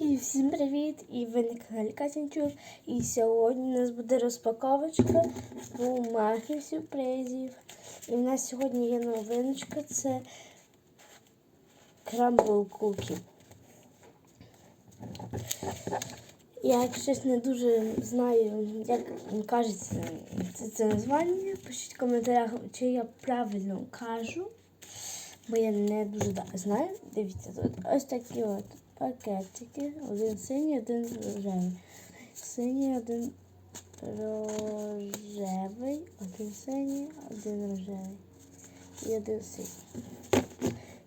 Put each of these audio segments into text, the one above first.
І всім привіт! І ви на каналі Катянчук. І сьогодні у нас буде розпаковочка бумажних сюрпризів. І в нас сьогодні є новиночка, це крамбл кукі. Я, чесно, не дуже знаю, як кажеться це, це названня. Пишіть в коментарях, чи я правильно кажу. Бо я не дуже знаю. Дивіться, тут ось такі от пакетики. Один синій, один рожевий. Синій, один рожевий, один синій, один рожевий. І один синій.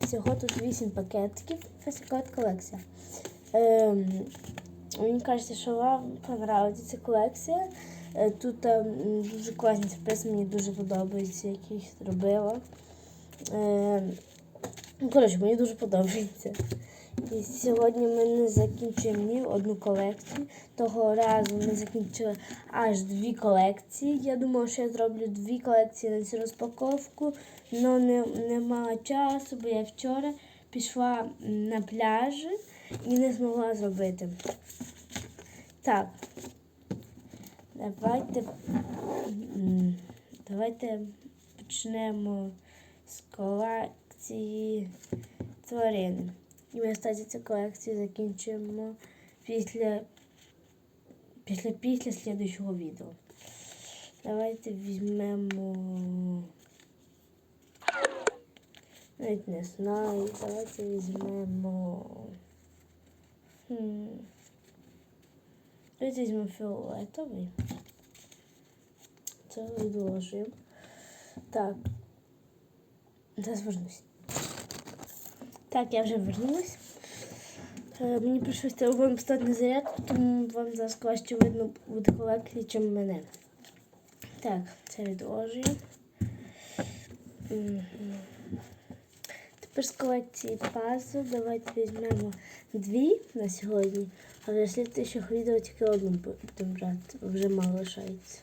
Всього тут 8 пакетиків. Фестикот колекція. Ем, мені кажеться, що вам понравиться колекція. Е, Тут ем, дуже класні сюрпризи, мені дуже подобається, які їх зробила. Е, ну, коротше, мені дуже подобається. І сьогодні ми не закінчуємо ні одну колекцію. Того разу ми закінчили аж дві колекції. Я думала, що я зроблю дві колекції на цю розпаковку, але не, не мала часу, бо я вчора пішла на пляж і не змогла зробити. Так. Давайте, давайте почнемо з колекції тварин. І ми, кстати, цю колекцію закінчимо після після, після слідчого відео. Давайте візьмемо. Навіть не знаю. Давайте візьмемо. Хм. Давайте візьмемо фіолетовий. Це відложуємо. Так. Зараз вернусь. Так, я вже вернулась. Е, Мені прийшлося телефон поставити на зарядку, тому вам зараз краще видно буде колекції, ніж мене. Так, це відложуємо. Тепер з колекції пазл давайте візьмемо дві на сьогодні, але в слідчих відео тільки одну будемо брати, вже мало лишається.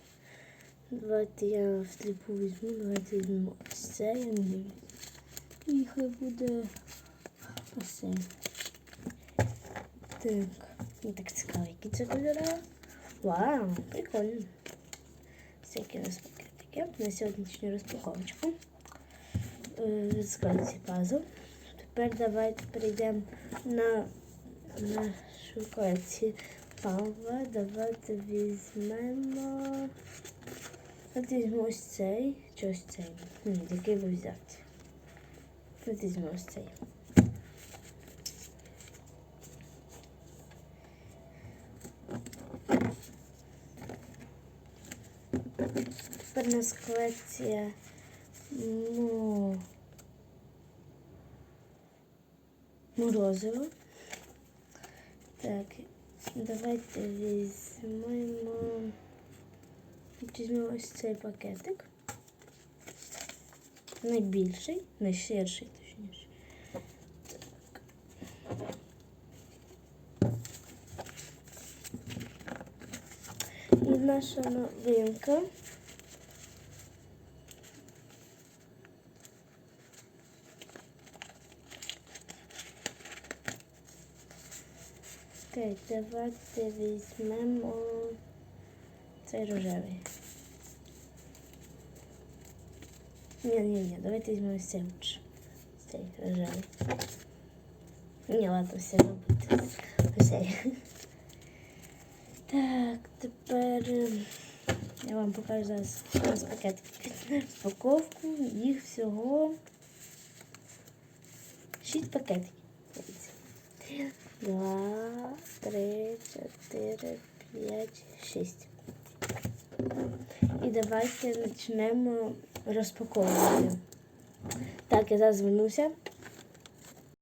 Давайте я всліпу візьму, давайте візьмемо ось це. І хай буде це. Так, мені так цікаво, які це кольори. Вау, прикольно. Всякі у нас пакетики на сьогоднішню розпаковочку. Е, З пазл. Тепер давайте перейдемо на нашу колекцію Павла. Давайте візьмемо. Давайте візьмемо ось цей. Чи ось цей? Ні, який би взяти. Давайте візьмемо ось цей. Тепер у нас колекція. Ну. Так, давайте візьмемо. Візьмемо ось цей пакетик. Найбільший, найширший, точніше. Так. Наша новинка. Так, давайте візьмемо цей рожевий. Ні, ні, ні, давайте візьмемо цей лучше. Цей рожевий. Ні, ладно, все робити. Ось. Так, тепер е, я вам покажу зараз пакетики. Розпаковку. Їх всього 6 пакетиків. Два, три, чотири, п'ять, шість. І давайте почнемо розпаковувати. Так, я зараз звернуся.